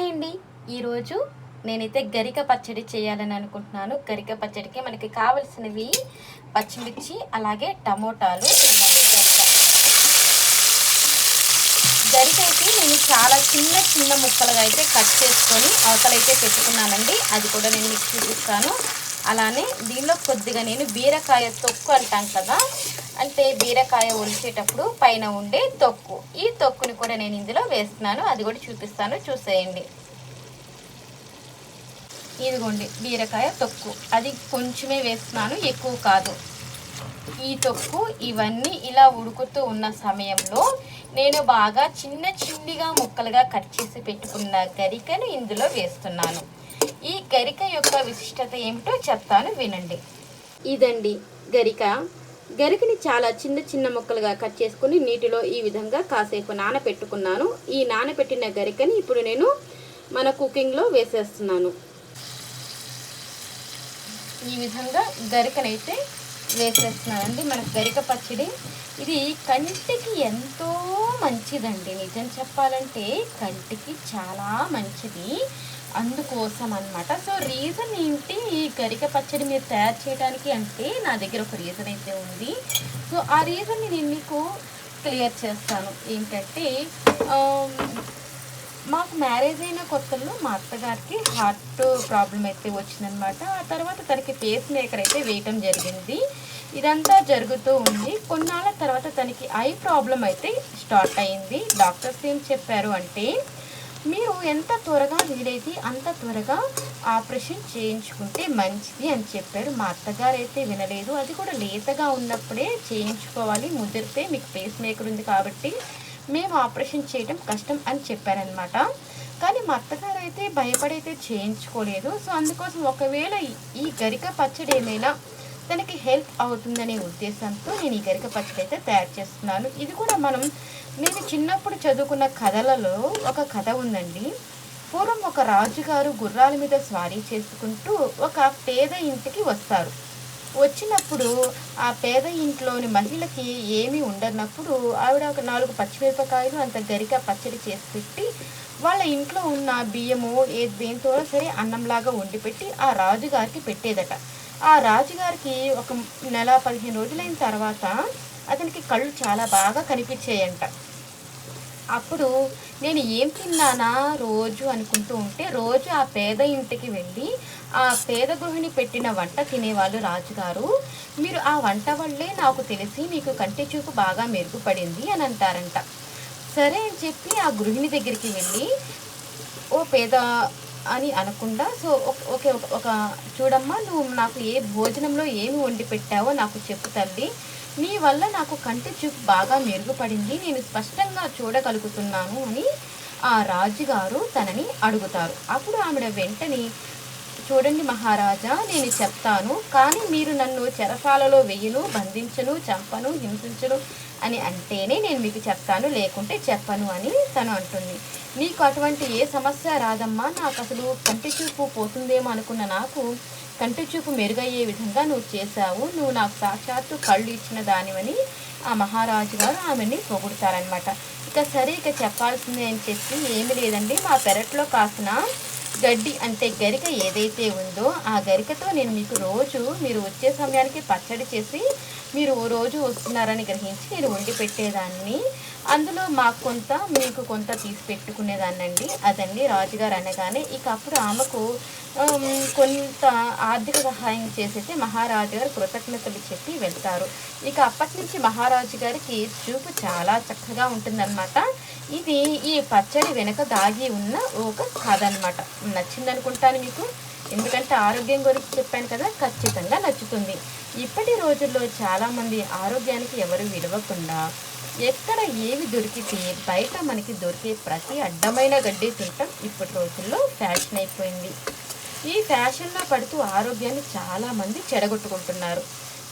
Hi అండి ఈరోజు నేనైతే గరిక పచ్చడి చేయాలని అనుకుంటున్నాను. గరిక పచ్చడికి మనకి కావలసినవి పచ్చిమిర్చి అలాగే టమోటాలు గరిక గరిక అయితే నేను చాలా చిన్న చిన్న ముక్కలుగా అయితే కట్ చేసుకొని అవతలైతే పెట్టుకున్నానండి. అది కూడా నేను మీకు చూపిస్తాను అలానే దీనిలో కొద్దిగా నేను బీరకాయ తొక్కు అంటాం కదా అంటే బీరకాయ ఒలిచేటప్పుడు పైన ఉండే తొక్కు. ఈ తొక్కుని కూడా నేను ఇందులో వేస్తున్నాను. అది కూడా చూపిస్తాను. చూసేయండి. ఇదిగోండి బీరకాయ తొక్కు. అది కొంచెమే వేస్తున్నాను ఎక్కువ కాదు. ఈ తొక్కు ఇవన్నీ ఇలా ఉడుకుతూ ఉన్న సమయంలో నేను బాగా చిన్న చిన్నిగా ముక్కలుగా కట్ చేసి పెట్టుకున్న గరికను ఇందులో వేస్తున్నాను. ఈ గరిక యొక్క విశిష్టత ఏమిటో చెప్తాను వినండి. ఇదండి గరిక. గరికని చాలా చిన్న చిన్న ముక్కలుగా కట్ చేసుకుని నీటిలో ఈ విధంగా కాసేపు నానపెట్టుకున్నాను. ఈ నానబెట్టిన గరికని ఇప్పుడు నేను మన కుకింగ్లో వేసేస్తున్నాను. ఈ విధంగా గరికనైతే వేసేస్తున్నానండి మన గరిక పచ్చడి. ఇది కంటికి ఎంతో మంచిదండి. నిజం చెప్పాలంటే కంటికి చాలా మంచిది. అందుకోసం అన్నమాట సో రీజన్ ఏంటి? ఈ గరిక పచ్చడి మీరు తయారు చేయడానికి అంటే నా దగ్గర ఒక రీజన్ అయితే ఉంది. సో ఆ రీజన్ని నేను మీకు క్లియర్ చేస్తాను. ఏంటంటే మాకు మ్యారేజ్ అయిన కొత్తల్లో మా అత్తగారికి హార్ట్ ప్రాబ్లం అయితే వచ్చిందనమాట ఆ తర్వాత తనకి పేస్ మేకర్ అయితే వేయటం జరిగింది. ఇదంతా జరుగుతూ ఉంది. కొన్నాళ్ళ తర్వాత తనకి ఐ ప్రాబ్లం అయితే స్టార్ట్ అయింది. డాక్టర్స్ ఏం చెప్పారు అంటే మీరు ఎంత త్వరగా వీలైతే అంత త్వరగా ఆపరేషన్ చేయించుకుంటే మంచిది అని చెప్పారు. మా అత్తగారు అయితే వినలేదు. అది కూడా లేతగా ఉన్నప్పుడే చేయించుకోవాలి. ముదిరితే మీకు పేస్ మేకర్ ఉంది కాబట్టి మేము ఆపరేషన్ చేయడం కష్టం అని చెప్పారనమాట కానీ మా అత్తగారు అయితే భయపడైతే చేయించుకోలేదు. సో అందుకోసం ఒకవేళ ఈ- ఈ గరిక పచ్చడి ఏమైనా తనకి హెల్ప్ అవుతుందనే ఉద్దేశంతో నేను ఈ గరిక పచ్చడి అయితే తయారు చేస్తున్నాను. ఇది కూడా మనం నేను చిన్నప్పుడు చదువుకున్న కథలలో ఒక కథ ఉందండి. పూర్వం ఒక రాజుగారు గుర్రాల మీద స్వారీ చేసుకుంటూ ఒక పేద ఇంటికి వస్తారు. వచ్చినప్పుడు ఆ పేద ఇంట్లోని మహిళకి ఏమీ ఉండనప్పుడు ఆవిడ ఒక నాలుగు పచ్చిమిరపకాయలు అంత గరిక పచ్చడి చేసి పెట్టి వాళ్ళ ఇంట్లో ఉన్న బియ్యము ఏ దేంతో సరే అన్నంలాగా వండి పెట్టి ఆ రాజుగారికి పెట్టేదట. ఆ రాజుగారికి ఒక నెల పదిహేను రోజులైన తర్వాత అతనికి కళ్ళు చాలా బాగా కనిపించాయంట. అప్పుడు నేను ఏం తిన్నానా రోజు అనుకుంటూ ఉంటే రోజు ఆ పేద ఇంటికి వెళ్ళి ఆ పేద గృహిణి పెట్టిన వంట తినేవాళ్ళు రాజుగారు. మీరు ఆ వంట వల్లే నాకు తెలిసి మీకు కంటి చూపు బాగా మెరుగుపడింది అని అంటారంట. సరే అని చెప్పి ఆ గృహిణి దగ్గరికి వెళ్ళి ఓ పేద అని అనకుండా సో ఓకే ఒక- ఒక చూడమ్మా నువ్వు నాకు ఏ భోజనంలో ఏమి వండి పెట్టావో నాకు చెప్పు తల్లి. నీ వల్ల నాకు కంటి చూపు బాగా మెరుగుపడింది నేను స్పష్టంగా చూడగలుగుతున్నాను అని ఆ రాజుగారు తనని అడుగుతారు. అప్పుడు ఆవిడ వెంటనే చూడండి మహారాజా నేను చెప్తాను కానీ మీరు నన్ను చెరసాలలో వెయ్యను బంధించను చంపను హింసించను అని అంటేనే నేను మీకు చెప్తాను లేకుంటే చెప్పను అని తను అంటుంది. నీకు అటువంటి ఏ సమస్య రాదమ్మా నాకు అసలు కంటి చూపు పోతుందేమో అనుకున్న నాకు కంటి చూపు మెరుగయ్యే విధంగా నువ్వు చేశావు. నువ్వు నాకు సాక్షాత్తు కళ్ళు ఇచ్చిన దానివని ఆ మహారాజు గారు ఆమెని పొగుడతారనమాట ఇక సరే ఇక చెప్పాల్సిందే అని చెప్పి ఏమి లేదండి. మా పెరట్లో కాసిన గడ్డి అంటే గరిక ఏదైతే ఉందో ఆ గరికతో నేను మీకు రోజు మీరు వచ్చే సమయానికి పచ్చడి చేసి మీరు ఓ రోజు వస్తున్నారని గ్రహించి నేను వండి పెట్టేదాన్ని. అందులో మాకు కొంత మీకు కొంత తీసి పెట్టుకునేదాన్నండి. అదండి రాజుగారు అనగానే ఇక అప్పుడు ఆమెకు కొంత ఆర్థిక సహాయం చేసేసి మహారాజు గారు కృతజ్ఞతలు చెప్పి వెళ్తారు. ఇక అప్పటి నుంచి మహారాజు గారికి చూపు చాలా చక్కగా ఉంటుందన్నమాట. ఇది ఈ పచ్చడి వెనక దాగి ఉన్న ఒక కథ అనమాట నచ్చింది అనుకుంటాను మీకు? ఎందుకంటే ఆరోగ్యం గురించి చెప్పాను కదా ఖచ్చితంగా నచ్చుతుంది. ఇప్పటి రోజుల్లో చాలామంది ఆరోగ్యానికి ఎవరు విడవకుండా ఎక్కడ ఏవి దొరికితే బయట మనకి దొరికే ప్రతి అడ్డమైన గడ్డి తింటాం ఇప్పటి రోజుల్లో ఫ్యాషన్ అయిపోయింది. ఈ ఫ్యాషన్లో పడుతూ ఆరోగ్యాన్ని చాలామంది చెడగొట్టుకుంటున్నారు.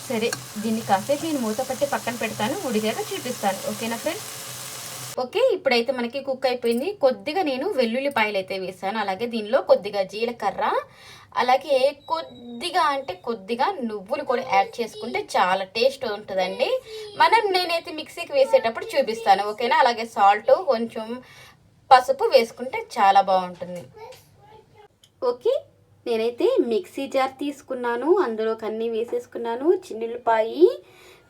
సరే దీన్ని కాసేపు నేను మూత పట్టి పక్కన పెడతాను. ఉడిగాక చూపిస్తాను. ఓకేనా ఫ్రెండ్స్? ఓకే ఇప్పుడైతే మనకి కుక్ అయిపోయింది. కొద్దిగా నేను వెల్లుల్లిపాయలు అయితే వేసాను అలాగే దీనిలో కొద్దిగా జీలకర్ర అలాగే కొద్దిగా అంటే కొద్దిగా నువ్వులు కూడా యాడ్ చేసుకుంటే చాలా టేస్ట్ ఉంటుందండి. మనం నేనైతే మిక్సీకి వేసేటప్పుడు చూపిస్తాను. ఓకేనా? అలాగే సాల్ట్ కొంచెం పసుపు వేసుకుంటే చాలా బాగుంటుంది. ఓకే నేనైతే మిక్సీ జార్ తీసుకున్నాను. అందులోకి అన్నీ వేసేసుకున్నాను. చిన్నులపాయి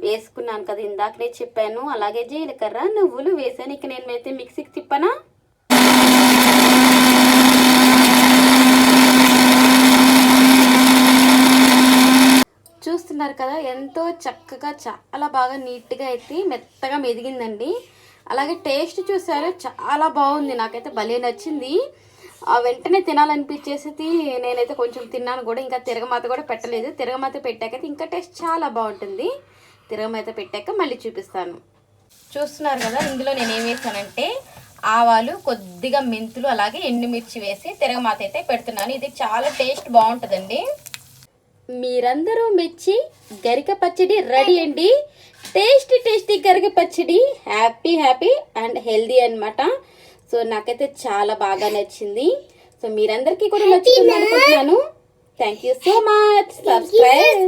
వేసుకున్నాను కదా ఇందాకనే చెప్పాను. అలాగే జీలకర్ర నువ్వులు వేసాను ఇక నేను అయితే మిక్సీకి తిప్పనా? చూస్తున్నారు కదా ఎంతో చక్కగా చాలా బాగా నీట్గా అయితే మెత్తగా మెదిగిందండి. అలాగే టేస్ట్ చూసారు చాలా బాగుంది. నాకైతే భలే నచ్చింది. వెంటనే తినాలనిపించేసి నేనైతే కొంచెం తిన్నాను కూడా. ఇంకా తిరగమాత కూడా పెట్టలేదు. తిరగమాత పెట్టాక ఇంకా టేస్ట్ చాలా బాగుంటుంది. తిరగమాత పెట్టాక మళ్ళీ చూపిస్తాను. చూస్తున్నారు కదా ఇందులో నేను ఏం వేసానంటే ఆవాలు కొద్దిగా మెంతులు అలాగే ఎండుమిర్చి వేసి తిరగమాత అయితే పెడుతున్నాను. ఇది చాలా టేస్ట్ బాగుంటుందండి. మీరందరూ మెచ్చి గరిక పచ్చడి రెడీ అండి. టేస్టీ టేస్టీ గరిక పచ్చడి. హ్యాపీ హ్యాపీ అండ్ హెల్దీ అన్నమాట. సో నాకైతే చాలా బాగా నచ్చింది. సో మీరందరికీ కూడా నచ్చుతుంది అనుకుంటున్నాను. Thank you so much subscribe